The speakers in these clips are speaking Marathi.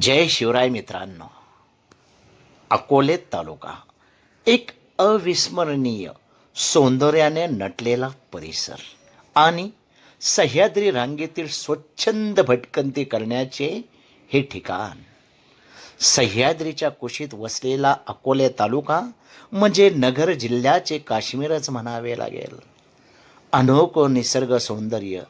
जय शिवराय मित्रांनो. अकोले तालुका एक अविस्मरणीय सौंदर्याने नटलेला परिसर आणि सह्याद्री रांगेतील स्वच्छंद भटकंती करण्याचे हे ठिकाण. सह्याद्रीच्या कुशीत वसलेला अकोले तालुका म्हणजे नगर जिल्ह्याचे काश्मीरच म्हणावे लागेल. अनोखो निसर्ग सौंदर्य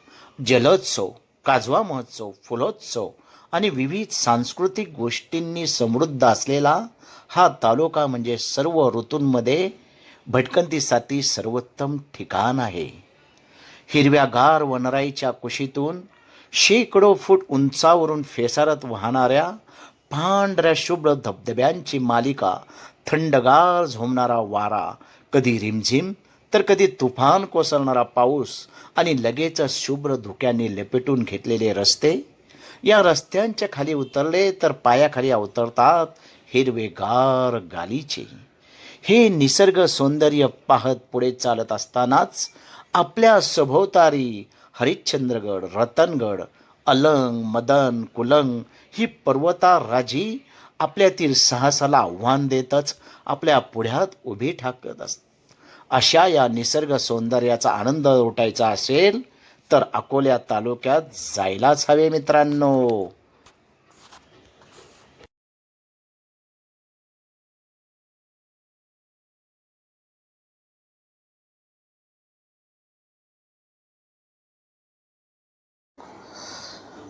जलोत्सव काजवा महोत्सव फुलोत्सव आणि विविध सांस्कृतिक गोष्टींनी समृद्ध असलेला हा तालुका म्हणजे सर्व ऋतूंमध्ये भटकंतीसाठी सर्वोत्तम ठिकाण आहे. हिरव्यागार वनराईच्या कुशीतून शेकडो फूट उंचावरून फेसारत वाहणाऱ्या पांढऱ्या शुभ्र धबधब्यांची मालिका थंडगार झोमणारा वारा कधी रिमझिम तर कधी तुफान कोसळणारा पाऊस आणि लगेचच शुभ्र धुक्याने लपेटून घेतलेले रस्ते या रस्त्यांच्या खाली उतरले तर पायाखाली अवतरतात हिरवेगार गालीचे. हे निसर्ग सौंदर्य पाहत पुढे चालत असतानाच आपल्या सभोवतारी हरिश्चंद्रगड रतनगड अलंग मदन कुलंग ही पर्वताराजी आपल्यातील साहसाला आव्हान देतच आपल्या पुढ्यात उभी ठाकत असतात. अशा या निसर्ग सौंदर्याचा आनंद उठायचा असेल तर अकोल्या तालुक्यात जायलाच हवे मित्रांनो.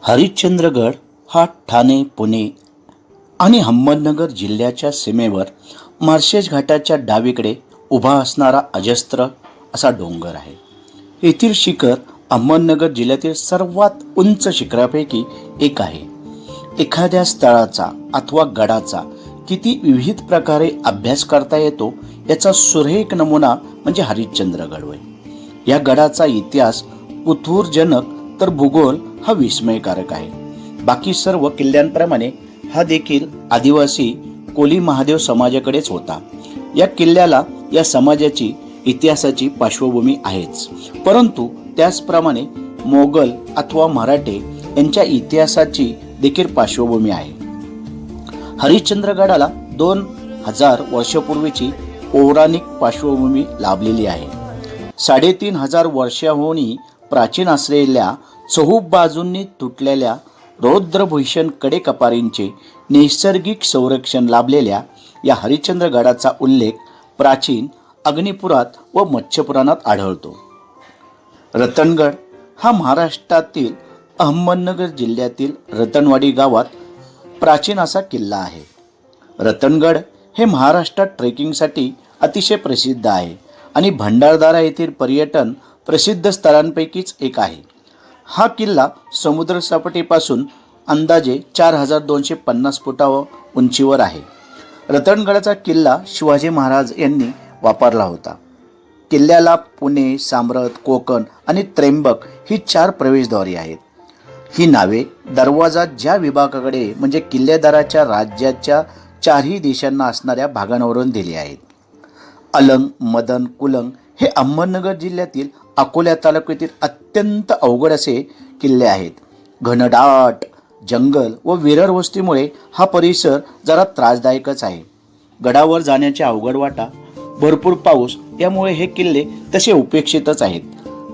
हरिश्चंद्रगड हा ठाणे पुणे आणि अहमदनगर जिल्ह्याच्या सीमेवर मार्शेज घाटाच्या डावीकडे उभा असणारा अजस्त्र असा डोंगर आहे. येथील शिखर अहमदनगर जिल्ह्यातील सर्वात उंच शिखरापैकी एक आहे. एखाद्या स्थळाचा अथवा गडाचा किती विविध प्रकारे अभ्यास करता येतो याचा सुरेख नमुना म्हणजे हरिश्चंद्रगड होय. या गडाचा इतिहास कुतूरजनक तर भूगोल हा विस्मयकारक आहे. बाकी सर्व किल्ल्यांप्रमाणे हा देखील आदिवासी कोली महादेव समाजाकडेच होता. या किल्ल्याला या समाजाची इतिहासाची पार्श्वभूमी आहेच. परंतु त्याचप्रमाणे मोगल अथवा मराठे यांच्या इतिहासाची देखील पार्श्वभूमी आहे. हरिश्चंद्रगडाला दोन हजार वर्षापूर्वीची पौराणिक पार्श्वभूमी लाभलेली आहे. साडेतीन हजार वर्षाहूनही प्राचीन असलेल्या चहूब बाजूंनी तुटलेल्या रौद्रभूषण कडेकपारींचे नैसर्गिक संरक्षण लाभलेल्या या हरिश्चंद्रगडाचा उल्लेख प्राचीन अग्निपुरात व मत्स्यपुराणात आढळतो. रतनगड हा महाराष्ट्रातील अहमदनगर जिल्ह्यातील रतनवाडी गावात प्राचीन असा किल्ला आहे. रतनगड हे महाराष्ट्रात ट्रेकिंगसाठी अतिशय प्रसिद्ध आहे आणि भंडारदारा येथील पर्यटन प्रसिद्ध स्थळांपैकीच एक आहे. हा किल्ला समुद्रसपाटीपासून अंदाजे चार हजार दोनशे पन्नास फुटावर उंचीवर आहे. रतनगडाचा किल्ला शिवाजी महाराज यांनी वापरला होता. किल्ल्याला पुणे सामरथ कोकण आणि त्र्यंबक ही चार प्रवेशद्वारे आहेत. ही नावे दरवाजा ज्या विभागाकडे म्हणजे किल्लेदाराच्या राज्याच्या चारही देशांना असणाऱ्या भागांवरून दिली आहेत. अलंग मदन कुलंग हे अहमदनगर जिल्ह्यातील अकोल्या तालुक्यातील अत्यंत अवघड असे किल्ले आहेत. घनदाट जंगल व विरर वस्तीमुळे हा परिसर जरा त्रासदायकच आहे. गडावर जाण्याची अवघड वाटा भरपूर पाऊस यामुळे हे किल्ले तसे उपेक्षितच आहेत.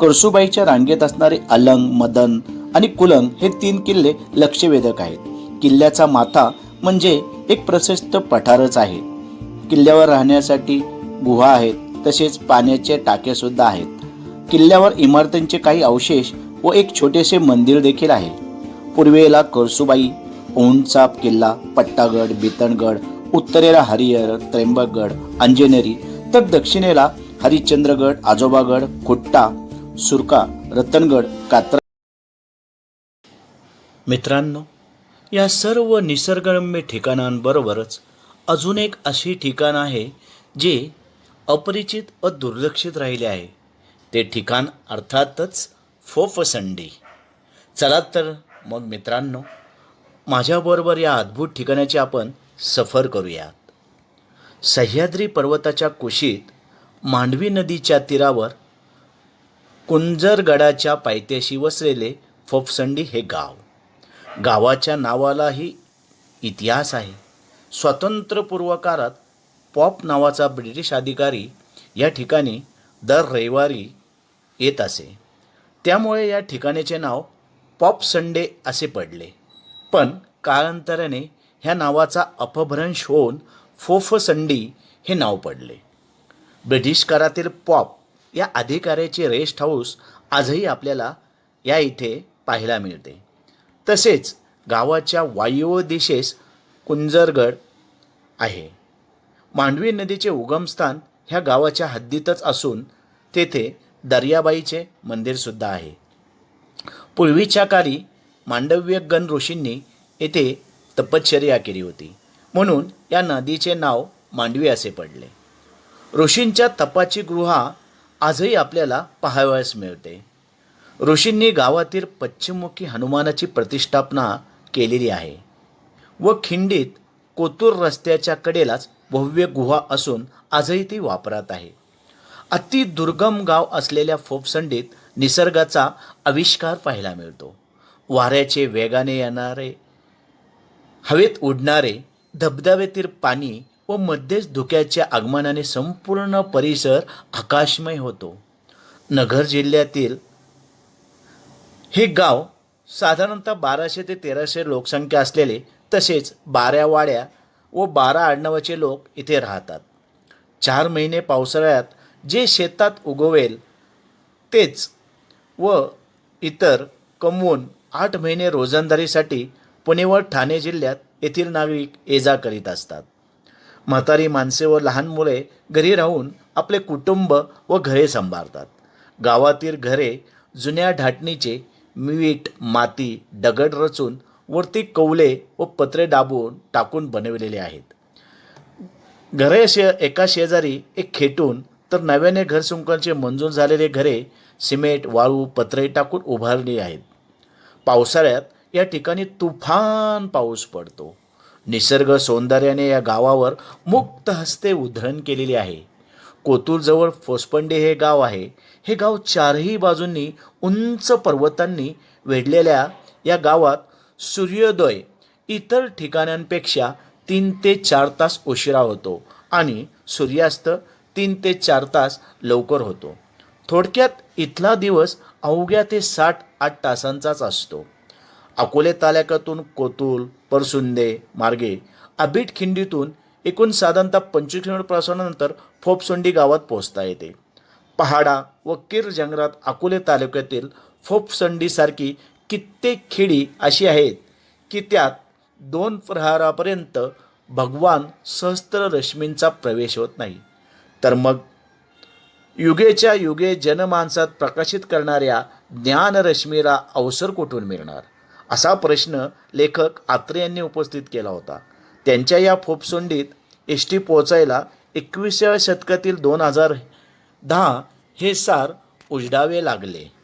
करसुबाईच्या रांगेत असणारे अलंग मदन आणि कुलंग हे तीन किल्ले लक्षवेधक आहेत. किल्ल्याचा माथा म्हणजे एक प्रशस्त पठारच आहे. किल्ल्यावर राहण्यासाठी गुहा आहेत तसेच पाण्याचे टाकेसुद्धा आहेत. किल्ल्यावर इमारतींचे काही अवशेष व एक छोटेसे मंदिर देखील आहे. पूर्वेला करसुबाई ओंचाप किल्ला पट्टागड बितणगड उत्तरेला हरिहर त्र्यंबकगड अंजनेरी तर दक्षिणेला हरिश्चंद्रगड आजोबागड खुट्टा सुरका रतनगड कात्रा मित्रांनो या सर्व निसर्गरम्य ठिकाणांबरोबरच अजून एक अशी ठिकाण आहे जे अपरिचित व दुर्लक्षित राहिले आहे. ते ठिकाण अर्थातच फोफसंडी. चला तर मग मित्रांनो माझ्याबरोबर या अद्भुत ठिकाणाची आपण सफर करूयात. सह्याद्री पर्वताच्या कुशीत मांडवी नदीच्या तीरावर कुंजरगडाच्या पायथ्याशी वसलेले फोफसंडी हे गाव. गावाच्या नावालाही इतिहास आहे. स्वातंत्र्यपूर्व काळात पॉप नावाचा ब्रिटिश अधिकारी या ठिकाणी दर रविवारी येत असे. त्यामुळे या ठिकाणीचे नाव पॉप संडे असे पडले. पण कालांतराने ह्या नावाचा अपभ्रंश होऊन फोफ संडी हे नाव पडले. ब्रिटिश काळातील पॉप या अधिकाऱ्याचे रेस्ट हाऊस आजही आपल्याला या इथे पाहायला मिळते. तसेच गावाच्या वायव्य दिशेस कुंजरगड आहे. मांडवी नदीचे उगमस्थान ह्या गावाच्या हद्दीतच असून तेथे दर्याबाईचे मंदिरसुद्धा आहे. पूर्वीच्या काळी मांडव्य गण ऋषींनी येथे तपश्चर्या केली होती. म्हणून या नदीचे नाव मांडवी असे पडले. ऋषींच्या तपाची गुहा आजही आपल्याला पाहावयास मिळते. ऋषींनी गावातील पश्चिममुखी हनुमानाची प्रतिष्ठापना केलेली आहे व खिंडीत कोतूर रस्त्याच्या कडेलाच भव्य गुहा असून आजही ती वापरात आहे. अति दुर्गम गाव असलेल्या फोपसंडीत निसर्गाचा आविष्कार पाहायला मिळतो. वाऱ्याचे वेगाने येणारे हवेत उडणारे धबधब्यातील पाणी व मध्येच धुक्याच्या आगमनाने संपूर्ण परिसर आकाशमय होतो. नगर जिल्ह्यातील हे गाव साधारणतः बाराशे ते तेराशे लोकसंख्या असलेले तसेच बारा वाड्या व बारा आडनावाचे लोक इथे राहतात. चार महिने पावसाळ्यात जे शेतात उगवेल तेच व इतर कमवून आठ महिने रोजंदारीसाठी पुणे व ठाणे जिल्ह्यात येथील नागरिक ये जा करीत असतात. म्हातारी माणसे व लहान मुले घरी राहून आपले कुटुंब व घरे सांभाळतात. गावातील घरे जुन्या ढाटणीचे मीठ माती दगड रचून वरती कौले व पत्रे दाबून टाकून बनविलेले आहेत. घरे शे एका शेजारी एक खेटून तर नव्याने घरसुंकांचे मंजूर झालेले घरे सिमेंट वाळू पत्रे टाकून उभारली आहेत. पावसाळ्यात या ठिकाणी तुफान पाऊस पडतो. निसर्ग सौंदर्याने या गावावर मुक्त हस्ते उधळण केलेली आहे. कोतूरजवळ फोसपंडे हे गाव आहे. हे गाव चारही बाजूंनी उंच पर्वतांनी वेढलेल्या या गावात सूर्योदय इतर ठिकाणांपेक्षा तीन ते चार तास उशिरा होतो आणि सूर्यास्त तीन ते चार तास लवकर होतो. थोडक्यात इथला दिवस अवघ्या ते साठ आठ तासांचाच असतो. अकोले तालुक्यातून कोतुल परसुंदे मार्गे आबिट खिंडीतून एकूण साधारणतः पंचवीस किलोमीटर प्रवासानंतर फोपसोंडी गावात पोहोचता येते. पहाडा व किर जंगलात अकोले तालुक्यातील फोपसंडीसारखी कित्येक खेडी अशी आहेत की त्यात दोन प्रहारापर्यंत भगवान सहस्त्र रश्मींचा प्रवेश होत नाही. तर मग युगेच्या युगे जनमानसात प्रकाशित करणाऱ्या ज्ञानरश्मीला अवसर कुठून मिळणार? असा प्रश्न लेखक आत्रे यांनी उपस्थित केला होता. त्यांच्या या फोपसोंडीत एस टी पोचायला एकविसाव्या शतकातील दोन हजार दहा हे सार उजडावे लागले.